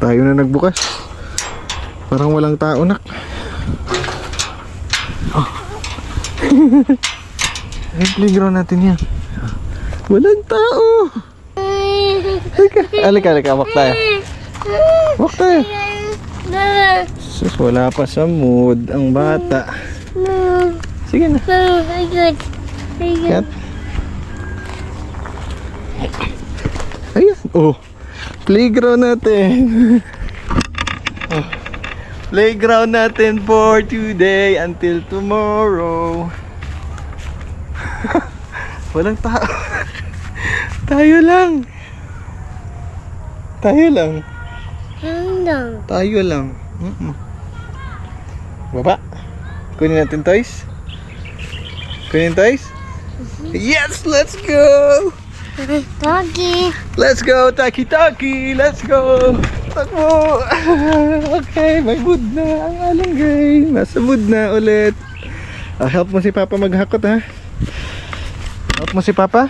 Tayo na nagbukas. Parang walang tao nak. Oh. Ay, playground natin yan. Walang tao. Halika, halika. Walk tayo. Walk tayo. Sus, wala pa sa mood ang bata. Sige na. Kat. Ayan. Oh. Playground natin. oh. Playground natin for today until tomorrow. Walang tao. Tayo lang. Tayo lang. Tayo lang. Mm-mm. Baba. Kunin natin toys. Kunin toys. Yes, let's go. Doggy. Let's go, Taki Taki! Let's go! Takbo! okay, may mood na ang alanggay. Nasa mood na ulit. Ah, help mo si Papa maghakot ha. Help mo si Papa.